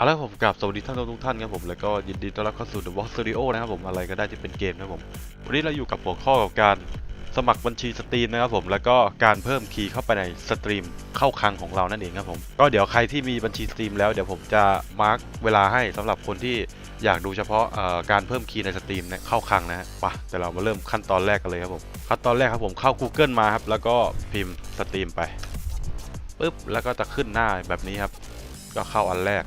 เอาละผมกับสวัสดีท่านทุกท่านครับผมแล้วก็ยินดีต้อนรับเข้าสู่ The Box Studio นะครับผมอะไรก็ได้ที่เป็นเกมนะครับผมวันนี้เราอยู่กับหัวข้อกับการสมัครบัญชีสตรีมนะครับผมแล้วก็การเพิ่มคีย์เข้าไปในสตรีมเข้าคลังของเรานั่นเองครับผมก็เดี๋ยวใครที่มีบัญชีสตรีมแล้วเดี๋ยวผมจะมาร์กเวลาให้สำหรับคนที่อยากดูเฉพาะการเพิ่มคีย์ในสตรีมเข้าคลังนะฮะไปะแต่เรามาเริ่มขั้นตอนแรกกันเลยครับผมขั้นตอนแรกครับผมเข้า Google มาครับแล้วก็พิมพ์สตรีมไปปึ๊บแล้วก็จะขึ้นหน้าแบบนี้ครับ ก็เข้าอันแรก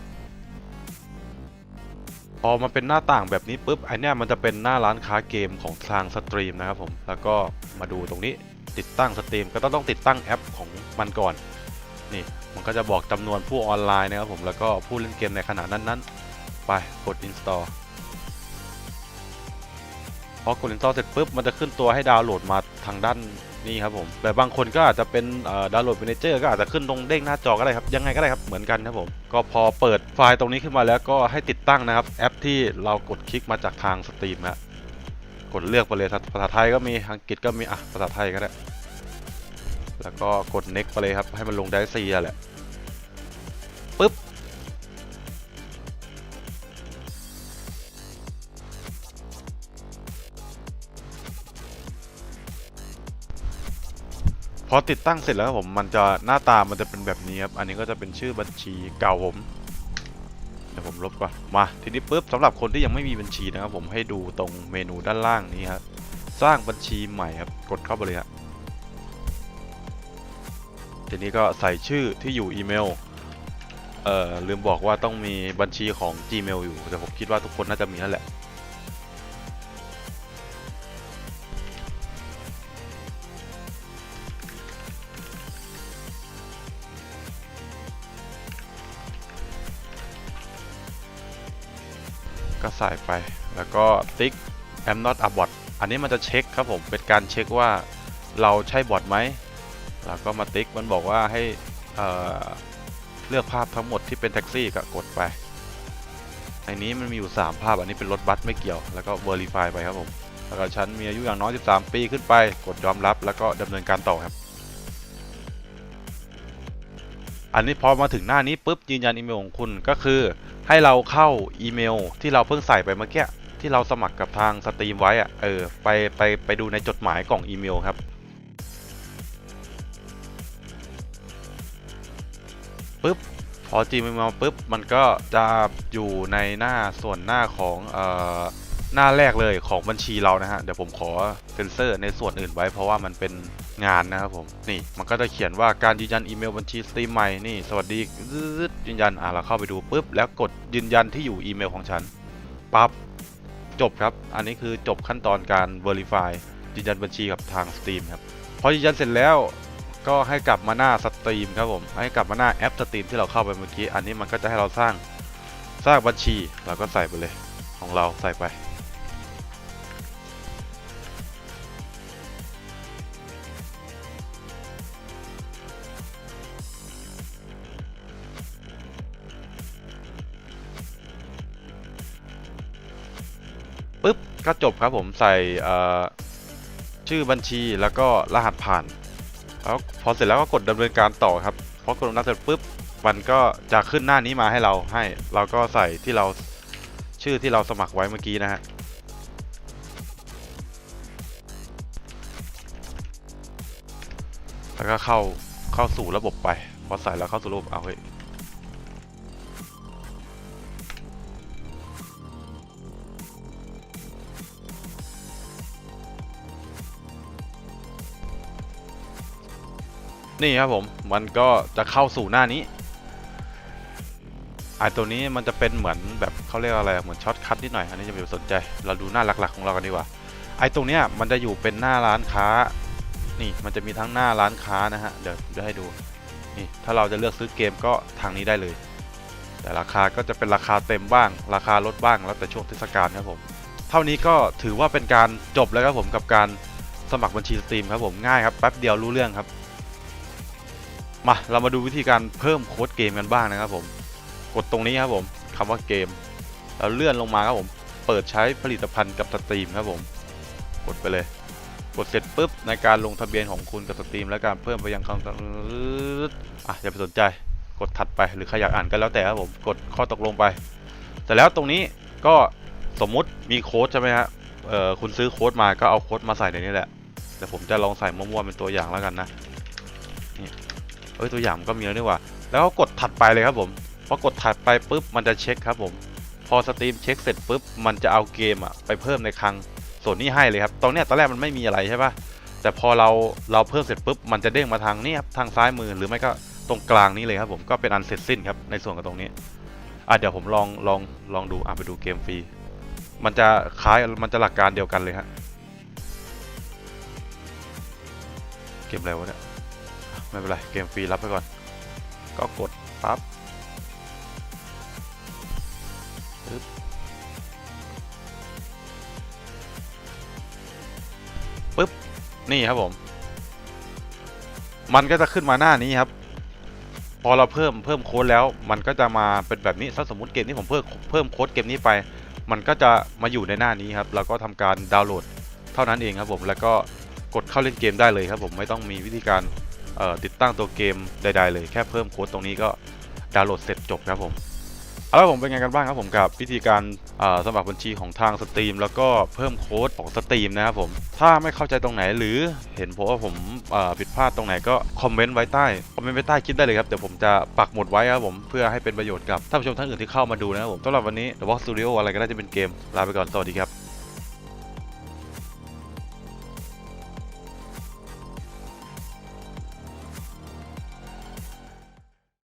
พอมาเป็นหน้าต่างแบบนี้ปุ๊บไอเนี้ยมันจะเป็นหน้าร้านค้าเกมของทางสตรีมนะครับผมแล้วก็มาดูตรงนี้ติดตั้งสตรีมก็ต้องต้องติดตั้งแอปของมันก่อนนี่มันก็จะบอกจำนวนผู้ออนไลน์นะครับผมแล้วก็ผู้เล่นเกมในขณะนั้นๆ ไปกด install พอกด install เสร็จปุ๊บมันจะขึ้นตัวให้ดาวน์โหลดมาทางด้านนี้ครับผมแต่บางคนก็อาจจะเป็นดาวน์โหลดเมนเจอร์ก็อาจจะขึ้นตรงเด้งหน้าจอก็ได้ครับ ยังไงก็ได้ครับ เหมือนกันครับผม ก็พอเปิดไฟล์ตรงนี้ขึ้นมาแล้วก็ให้ติดตั้งนะครับ แอปที่เรากดคลิกมาจากทางสตรีมฮะกดเลือกไปเลยภาษาไทยก็มีอังกฤษก็มีอะภาษาไทยก็ได้ แล้วก็กด next ไปเลยครับ ให้มันลงได้ซีแหละ อติดตั้งเสร็จแล้วครับผมมันจะหน้าตามันจะเป็นแบบนี้ครับ อันนี้ก็จะเป็นชื่อบัญชีเก่าผมเดี๋ยวผมลบก่อนมาทีนี้ปุ๊บสำหรับคนที่ยังไม่มีบัญชีนะครับ ผมให้ดูตรงเมนูด้านล่างนี้ครับสร้างบัญชีใหม่ครับกดเข้าไปเลยครับทีนี้ก็ใส่ชื่อที่อยู่อีเมลเอ่อลืมบอกว่าต้องมีบัญชีของ Gmail อยู่แต่ผมคิดว่าทุกคนน่าจะมีนั่นแหละ ก็ใส่ไป แล้วก็ติ๊ก am not a bot อันนี้มันจะเช็คครับผม เป็นการเช็คว่าเราใช่บอทไหมแล้วก็มาติ๊ก มันบอกว่าให้เเลือกภาพทั้งหมดที่เป็นแท็กซี่ก็กดไปในนี้มันมีอยู่ 3 ภาพ อันนี้เป็นรถบัสไม่เกี่ยว แล้วก็ verify ไปครับผม แล้วก็ฉันมีอายุอย่างน้อย 13 ปีขึ้นไป กดยอมรับ แล้วก็ดำเนินการต่อครับ อันนี้พอมาถึงหน้านี้ปุ๊บยืนยันอีเมลของคุณก็คือ ให้เราเข้าอีเมล ที่เราเพิ่งใส่ไปเมื่อกี้ที่เราสมัครกับทางสตรีมไว้อะเออไปไปไปดูในจดหมายกล่องอีเมลครับปุ๊บพอจีเมลปุ๊บมันก็จะอยู่ในหน้าส่วนหน้าของเอ่อ หน้าแรกเลยของบัญชีเรานะฮะ เดี๋ยวผมขอเซนเซอร์ในส่วนอื่นไว้เพราะว่ามันเป็นงานนะครับผม นี่มันก็จะเขียนว่าการยืนยันอีเมลบัญชีสตรีมใหม่นี่สวัสดียืนยันอะเราเข้าไปดูปุ๊บแล้วกดยืนยันที่อยู่อีเมลของฉันปั๊บจบครับ อันนี้คือจบขั้นตอนการ Verify ยืนยันบัญชีกับทางสตรีมครับพอยืนยันเสร็จแล้วก็ให้กลับมาหน้าสตรีมครับผมให้กลับมาหน้าแอปสตรีมที่เราเข้าไปเมื่อกี้อันนี้มันก็จะให้เราสร้างสร้างบัญชีเราก็ใส่ไปเลยของเราใส่ไป ปุ๊บก็จบครับผมใส่ชื่อบัญชีแล้วก็รหัสผ่านแล้วพอเสร็จแล้วก็กดดำเนินการต่อครับพอกดดำเนินการเสร็จปุ๊บมันก็จะขึ้นหน้านี้มาให้เราให้ เราก็ใส่ที่เราชื่อที่เราสมัครไว้เมื่อกี้นะฮะแล้วก็เข้าเข้าสู่ระบบไป พอใส่แล้วเข้าสู่ระบบเอาเฮ้ย นี่ครับผม มันก็จะเข้าสู่หน้านี้ไอตัวนี้มันจะเป็นเหมือนแบบเขาเรียกว่าอะไร เหมือนช็อตคัทนิดหน่อย อันนี้จะไม่สนใจ เราดูหน้าหลักๆของเรากันดีกว่า ไอตรงเนี้ยมันจะอยู่เป็นหน้าร้านค้า นี่มันจะมีทั้งหน้าร้านค้านะฮะ เดี๋ยวจะให้ดู นี่ถ้าเราจะเลือกซื้อเกมก็ทางนี้ได้เลย แต่ราคาก็จะเป็นราคาเต็มบ้าง ราคาลดบ้าง แล้วแต่ช่วงเทศกาลครับผม เท่านี้ก็ถือว่าเป็นการจบแล้วครับผมกับการสมัครบัญชีสตรีมครับผม ง่ายครับ แป๊บเดียวรู้เรื่องครับ มาเรามาดูวิธีการเพิ่มโค้ดเกมกันบ้างนะครับผม กดตรงนี้ครับผมคำว่าเกมแล้วเลื่อนลงมาครับผม เปิดใช้ผลิตภัณฑ์กับสตรีมครับผม กดไปเลย กดเสร็จปุ๊บในการลงทะเบียนของคุณกับสตรีม และการเพิ่มไปยังคำอะอย่าไปสนใจ กดถัดไปหรือใครอยากอ่านก็แล้วแต่ครับผม กดข้อตกลงไปเสร็จแล้วตรงนี้ก็สมมุติมีโค้ดใช่ไหมฮะเอ่อคุณซื้อโค้ดมาก็เอาโค้ดมาใส่ในนี้แหละเดี๋ยวผมจะลองใส่มั่วๆเป็นตัวอย่างแล้วกันนะ เอ้ยตัวอย่างก็มีแล้วนี่ว่า แล้วก็กดถัดไปเลยครับผมพอกดถัดไปปุ๊บมันจะเช็คครับผม พอสตรีมเช็คเสร็จปุ๊บมันจะเอาเกมอะไปเพิ่มในคลังส่วนนี้ให้เลยครับ ตรงเนี้ยตอนแรกมันไม่มีอะไรใช่ปะแต่พอเราเราเพิ่มเสร็จปุ๊บมันจะเด้งมาทางนี้ครับทางซ้ายมือหรือไม่ก็ตรงกลางนี้เลยครับผมก็เป็นอันเสร็จสิ้นครับในส่วนของตรงนี้อะเดี๋ยวผมลองลองลองดูอะไปดูเกมฟรีมันจะคล้ายมันจะหลักการเดียวกันเลยฮะเกมอะไรวะเนี่ย ไม่เป็นไร เกมฟรีรับไปก่อน ก็กดปั๊บปึ๊บปึ๊บ นี่ครับผม มันก็จะขึ้นมาหน้านี้ครับ พอเราเพิ่มเพิ่มโค้ดแล้ว มันก็จะมาเป็นแบบนี้ถ้าสมมติเกมที่ผมเพิ่มเพิ่มโค้ดเกมนี้ไป มันก็จะมาอยู่ในหน้านี้ครับ แล้วก็ทำการดาวน์โหลดเท่านั้นเองครับผม แล้วก็กดเข้าเล่นเกมได้เลยครับผม ไม่ต้องมีวิธีการ ติดตั้งตัวเกมใด ๆ เลยแค่เพิ่มโค้ดตรงนี้ก็ดาวน์โหลดเสร็จจบครับผมเอาละผมเป็นไงกันบ้างครับผมกับวิธีการสมัครบัญชีของทางสตรีมแล้วก็เพิ่มโค้ดของสตรีมนะครับผมถ้าไม่เข้าใจตรงไหนหรือเห็นผมว่าผมผิดพลาดตรงไหนก็คอมเมนต์ไว้ใต้คอมเมนต์ไว้ใต้คลิปได้เลยครับเดี๋ยวผมจะปักหมุดไว้ครับผมเพื่อให้เป็นประโยชน์กับท่านผู้ชมท่านอื่นที่เข้ามาดูนะครับผมสำหรับวันนี้ The Box Studio อะไรก็ได้จะเป็นเกมลาไปก่อนสวัสดีครับ